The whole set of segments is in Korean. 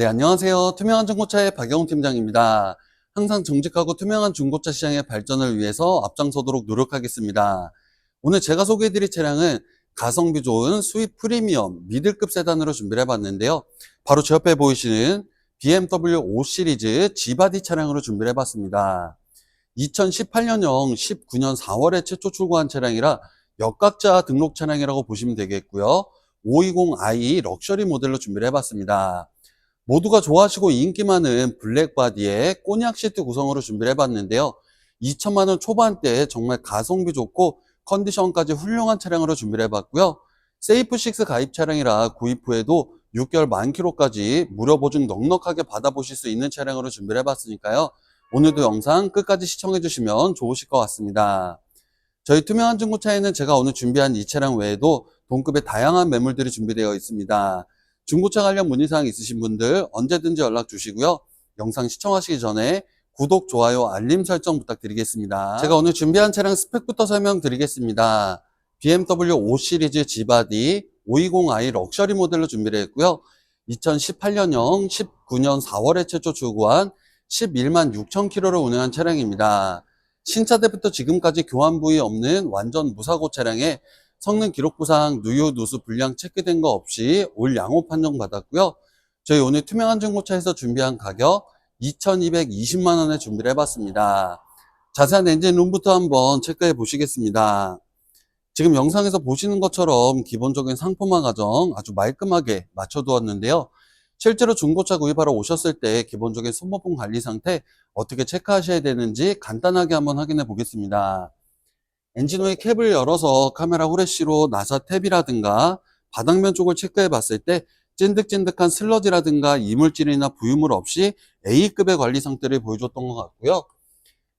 네, 안녕하세요. 투명한 중고차의 박영훈 팀장입니다. 항상 정직하고 투명한 중고차 시장의 발전을 위해서 앞장서도록 노력하겠습니다. 오늘 제가 소개해드릴 차량은 가성비 좋은 수입 프리미엄 미들급 세단으로 준비를 해봤는데요. 바로 제 옆에 보이시는 BMW 5 시리즈 G바디 차량으로 준비를 해봤습니다. 2018년형 19년 4월에 최초 출고한 차량이라 역각자 등록 차량이라고 보시면 되겠고요. 520i 럭셔리 모델로 준비를 해봤습니다. 모두가 좋아하시고 인기 많은 블랙바디에 꼬냑 시트 구성으로 준비를 해봤는데요. 2천만 원 초반대에 정말 가성비 좋고 컨디션까지 훌륭한 차량으로 준비를 해봤고요. 세이프6 가입 차량이라 구입 후에도 6개월 만 킬로까지 무료 보증 넉넉하게 받아보실 수 있는 차량으로 준비를 해봤으니까요. 오늘도 영상 끝까지 시청해주시면 좋으실 것 같습니다. 저희 투명한 중고차에는 제가 오늘 준비한 이 차량 외에도 동급의 다양한 매물들이 준비되어 있습니다. 중고차 관련 문의사항 있으신 분들 언제든지 연락 주시고요. 영상 시청하시기 전에 구독, 좋아요, 알림 설정 부탁드리겠습니다. 제가 오늘 준비한 차량 스펙부터 설명드리겠습니다. BMW 5 시리즈 G바디 520i 럭셔리 모델로 준비를 했고요. 2018년형 19년 4월에 최초 출고한 11만 6천 킬로를 운행한 차량입니다. 신차 때부터 지금까지 교환 부위 없는 완전 무사고 차량에 성능 기록 부상 누유, 누수, 불량 체크된 거 없이 올 양호 판정 받았고요. 저희 오늘 투명한 중고차에서 준비한 가격 2,220만 원에 준비를 해봤습니다. 자세한 엔진 룸부터 한번 체크해 보시겠습니다. 지금 영상에서 보시는 것처럼 기본적인 상품화 과정 아주 말끔하게 맞춰두었는데요. 실제로 중고차 구입하러 오셨을 때 기본적인 소모품 관리 상태 어떻게 체크하셔야 되는지 간단하게 한번 확인해 보겠습니다. 엔진 후에 캡을 열어서 카메라 후레쉬로 나사 탭이라든가 바닥면 쪽을 체크해 봤을 때 찐득찐득한 슬러지라든가 이물질이나 부유물 없이 A급의 관리 상태를 보여줬던 것 같고요.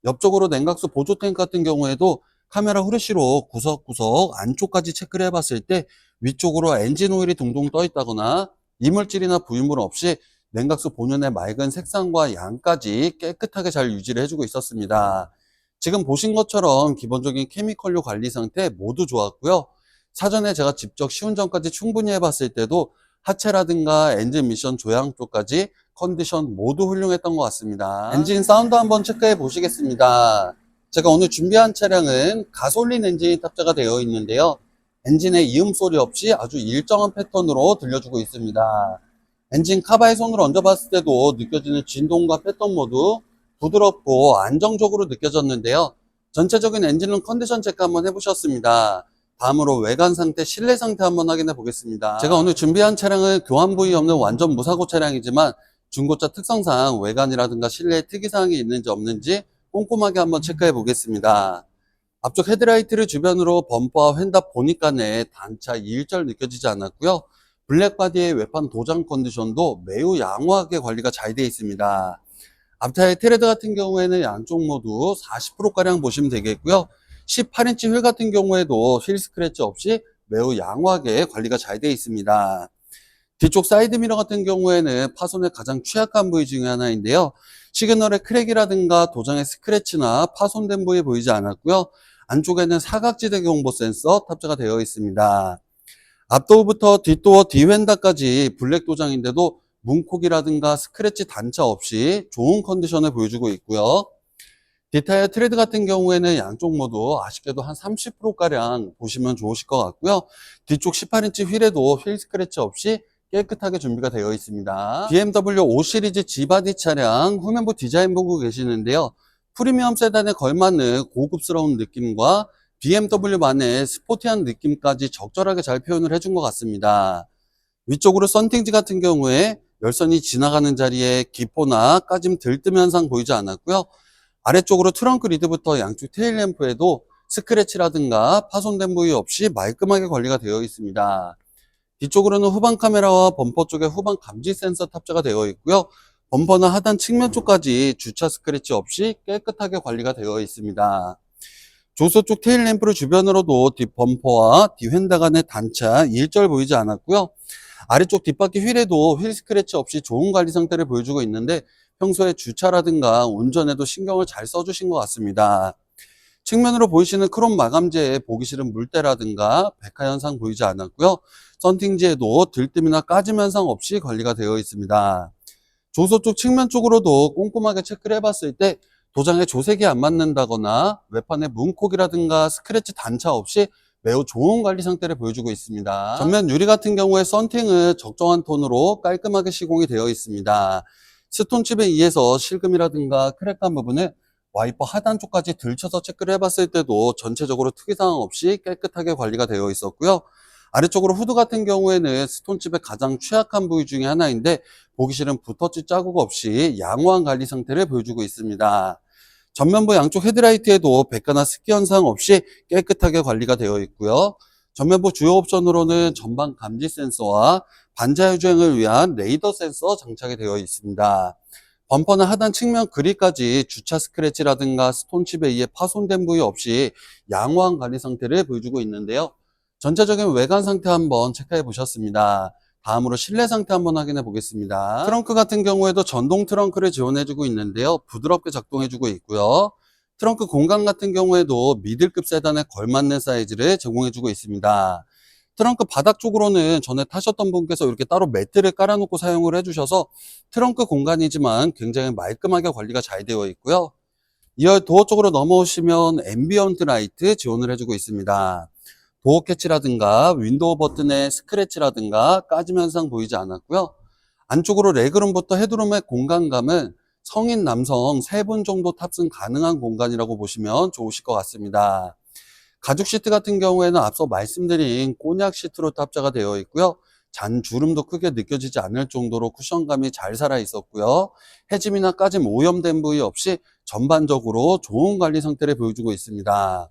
옆쪽으로 냉각수 보조 탱크 같은 경우에도 카메라 후레쉬로 구석구석 안쪽까지 체크를 해봤을 때 위쪽으로 엔진 오일이 둥둥 떠 있다거나 이물질이나 부유물 없이 냉각수 본연의 맑은 색상과 양까지 깨끗하게 잘 유지를 해주고 있었습니다. 지금 보신 것처럼 기본적인 케미컬류 관리 상태 모두 좋았고요. 사전에 제가 직접 시운전까지 충분히 해봤을 때도 하체라든가 엔진 미션 조향 쪽까지 컨디션 모두 훌륭했던 것 같습니다. 엔진 사운드 한번 체크해 보시겠습니다. 제가 오늘 준비한 차량은 가솔린 엔진이 탑재가 되어 있는데요. 엔진의 이음 소리 없이 아주 일정한 패턴으로 들려주고 있습니다. 엔진 카바에 손을 얹어봤을 때도 느껴지는 진동과 패턴 모두 부드럽고 안정적으로 느껴졌는데요. 전체적인 엔진룸 컨디션 체크 한번 해보셨습니다. 다음으로 외관 상태, 실내 상태 한번 확인해 보겠습니다. 제가 오늘 준비한 차량은 교환 부위 없는 완전 무사고 차량이지만 중고차 특성상 외관이라든가 실내에 특이사항이 있는지 없는지 꼼꼼하게 한번 체크해 보겠습니다. 앞쪽 헤드라이트를 주변으로 범퍼와 휀다 보니까 내 단차 2일절 느껴지지 않았고요. 블랙바디의 외판 도장 컨디션도 매우 양호하게 관리가 잘 되어 있습니다. 앞타의 트레드 같은 경우에는 양쪽 모두 40%가량 보시면 되겠고요. 18인치 휠 같은 경우에도 휠 스크래치 없이 매우 양호하게 관리가 잘 되어 있습니다. 뒤쪽 사이드 미러 같은 경우에는 파손의 가장 취약한 부위 중에 하나인데요. 시그널의 크랙이라든가 도장의 스크래치나 파손된 부위 보이지 않았고요. 안쪽에는 사각지대 경보 센서 탑재가 되어 있습니다. 앞도어부터 뒷도어 뒤휀다까지 블랙 도장인데도 문콕이라든가 스크래치 단차 없이 좋은 컨디션을 보여주고 있고요. 디타이어 트레드 같은 경우에는 양쪽 모두 아쉽게도 한 30%가량 보시면 좋으실 것 같고요. 뒤쪽 18인치 휠에도 휠 스크래치 없이 깨끗하게 준비가 되어 있습니다. BMW 5 시리즈 G바디 차량 후면부 디자인 보고 계시는데요. 프리미엄 세단에 걸맞는 고급스러운 느낌과 BMW만의 스포티한 느낌까지 적절하게 잘 표현을 해준 것 같습니다. 위쪽으로 썬팅지 같은 경우에 열선이 지나가는 자리에 기포나 까짐 들뜸 현상 보이지 않았고요. 아래쪽으로 트렁크 리드부터 양쪽 테일 램프에도 스크래치라든가 파손된 부위 없이 말끔하게 관리가 되어 있습니다. 뒤쪽으로는 후방 카메라와 범퍼 쪽에 후방 감지 센서 탑재가 되어 있고요. 범퍼는 하단 측면 쪽까지 주차 스크래치 없이 깨끗하게 관리가 되어 있습니다. 조수 쪽 테일 램프를 주변으로도 뒷 범퍼와 뒤 휀다 간의 단차 일절 보이지 않았고요. 아래쪽 뒷바퀴 휠에도 휠 스크래치 없이 좋은 관리 상태를 보여주고 있는데 평소에 주차라든가 운전에도 신경을 잘 써주신 것 같습니다. 측면으로 보이시는 크롬 마감재에 보기 싫은 물때라든가 백화 현상 보이지 않았고요. 썬팅지에도 들뜸이나 까짐 현상 없이 관리가 되어 있습니다. 조소 쪽 측면 쪽으로도 꼼꼼하게 체크를 해봤을 때 도장에 조색이 안 맞는다거나 외판에 문콕이라든가 스크래치 단차 없이 매우 좋은 관리 상태를 보여주고 있습니다. 전면 유리 같은 경우에 썬팅은 적정한 톤으로 깔끔하게 시공이 되어 있습니다. 스톤칩에 의해서 실금이라든가 크랙한 부분은 와이퍼 하단 쪽까지 들쳐서 체크를 해봤을 때도 전체적으로 특이사항 없이 깨끗하게 관리가 되어 있었고요. 아래쪽으로 후드 같은 경우에는 스톤칩의 가장 취약한 부위 중에 하나인데 보기 싫은 붓터치 자국 없이 양호한 관리 상태를 보여주고 있습니다. 전면부 양쪽 헤드라이트에도 백가나 습기 현상 없이 깨끗하게 관리가 되어 있고요. 전면부 주요 옵션으로는 전방 감지 센서와 반자율 주행을 위한 레이더 센서 장착이 되어 있습니다. 범퍼나 하단 측면 그릴까지 주차 스크래치라든가 스톤칩에 의해 파손된 부위 없이 양호한 관리 상태를 보여주고 있는데요. 전체적인 외관 상태 한번 체크해 보셨습니다. 다음으로 실내 상태 한번 확인해 보겠습니다. 트렁크 같은 경우에도 전동 트렁크를 지원해주고 있는데요. 부드럽게 작동해주고 있고요. 트렁크 공간 같은 경우에도 미들급 세단에 걸맞는 사이즈를 제공해주고 있습니다. 트렁크 바닥 쪽으로는 전에 타셨던 분께서 이렇게 따로 매트를 깔아놓고 사용을 해주셔서 트렁크 공간이지만 굉장히 말끔하게 관리가 잘 되어 있고요. 이어 도어 쪽으로 넘어오시면 앰비언트 라이트 지원을 해주고 있습니다. 도어 캐치라든가 윈도우 버튼에 스크래치라든가 까짐 현상 보이지 않았고요. 안쪽으로 레그룸부터 헤드룸의 공간감은 성인 남성 3분 정도 탑승 가능한 공간이라고 보시면 좋으실 것 같습니다. 가죽 시트 같은 경우에는 앞서 말씀드린 꼬냑 시트로 탑재가 되어 있고요. 잔 주름도 크게 느껴지지 않을 정도로 쿠션감이 잘 살아 있었고요. 해짐이나 까짐 오염된 부위 없이 전반적으로 좋은 관리 상태를 보여주고 있습니다.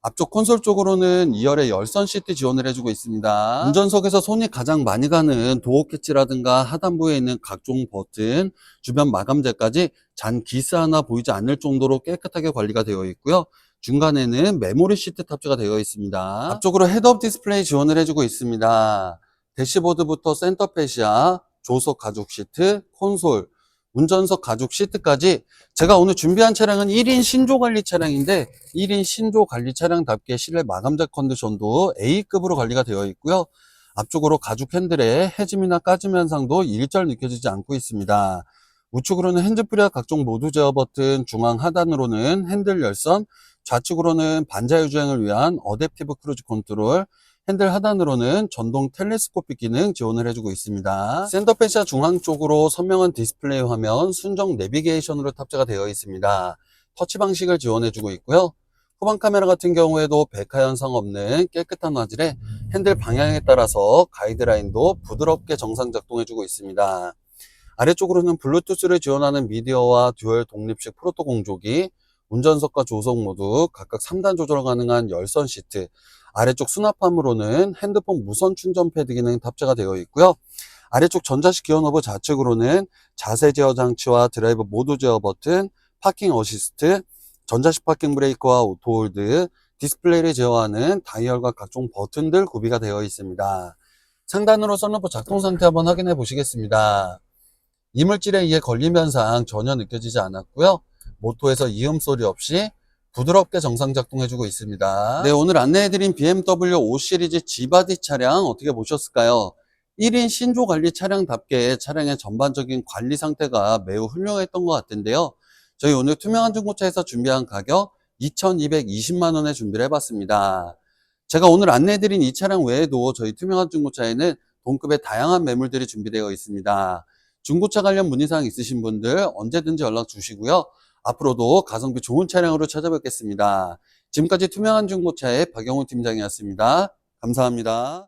앞쪽 콘솔 쪽으로는 2열의 열선 시트 지원을 해주고 있습니다. 운전석에서 손이 가장 많이 가는 도어 캐치라든가 하단부에 있는 각종 버튼, 주변 마감재까지 잔 기스 하나 보이지 않을 정도로 깨끗하게 관리가 되어 있고요. 중간에는 메모리 시트 탑재가 되어 있습니다. 앞쪽으로 헤드업 디스플레이 지원을 해주고 있습니다. 대시보드부터 센터페시아, 조석 가죽 시트, 콘솔, 운전석 가죽 시트까지 제가 오늘 준비한 차량은 1인 신조 관리 차량인데 1인 신조 관리 차량답게 실내 마감재 컨디션도 A급으로 관리가 되어 있고요. 앞쪽으로 가죽 핸들에 해짐이나 까짐 현상도 일절 느껴지지 않고 있습니다. 우측으로는 핸즈프리와 각종 모드 제어 버튼, 중앙 하단으로는 핸들 열선, 좌측으로는 반자율 주행을 위한 어댑티브 크루즈 컨트롤, 핸들 하단으로는 전동 텔레스코픽 기능 지원을 해주고 있습니다. 센터페시아 중앙 쪽으로 선명한 디스플레이 화면, 순정 내비게이션으로 탑재가 되어 있습니다. 터치 방식을 지원해주고 있고요. 후방 카메라 같은 경우에도 백화 현상 없는 깨끗한 화질에 핸들 방향에 따라서 가이드라인도 부드럽게 정상 작동해주고 있습니다. 아래쪽으로는 블루투스를 지원하는 미디어와 듀얼 독립식 프로토 공조기, 운전석과 조석 모두 각각 3단 조절 가능한 열선 시트, 아래쪽 수납함으로는 핸드폰 무선 충전 패드 기능 탑재가 되어 있고요. 아래쪽 전자식 기어 노브 좌측으로는 자세 제어 장치와 드라이브 모드 제어 버튼, 파킹 어시스트, 전자식 파킹 브레이크와 오토 홀드, 디스플레이를 제어하는 다이얼과 각종 버튼들 구비가 되어 있습니다. 상단으로 썬루프 작동 상태 한번 확인해 보시겠습니다. 이물질에 의해 걸림 현상 전혀 느껴지지 않았고요. 모토에서 이음 소리 없이 부드럽게 정상 작동해주고 있습니다. 네, 오늘 안내해드린 BMW 5 시리즈 G바디 차량 어떻게 보셨을까요? 1인 신조 관리 차량답게 차량의 전반적인 관리 상태가 매우 훌륭했던 것 같은데요. 저희 오늘 투명한 중고차에서 준비한 가격 2,220만원에 준비를 해봤습니다. 제가 오늘 안내해드린 이 차량 외에도 저희 투명한 중고차에는 동급의 다양한 매물들이 준비되어 있습니다. 중고차 관련 문의사항 있으신 분들 언제든지 연락 주시고요. 앞으로도 가성비 좋은 차량으로 찾아뵙겠습니다. 지금까지 투명한 중고차의 박영훈 팀장이었습니다. 감사합니다.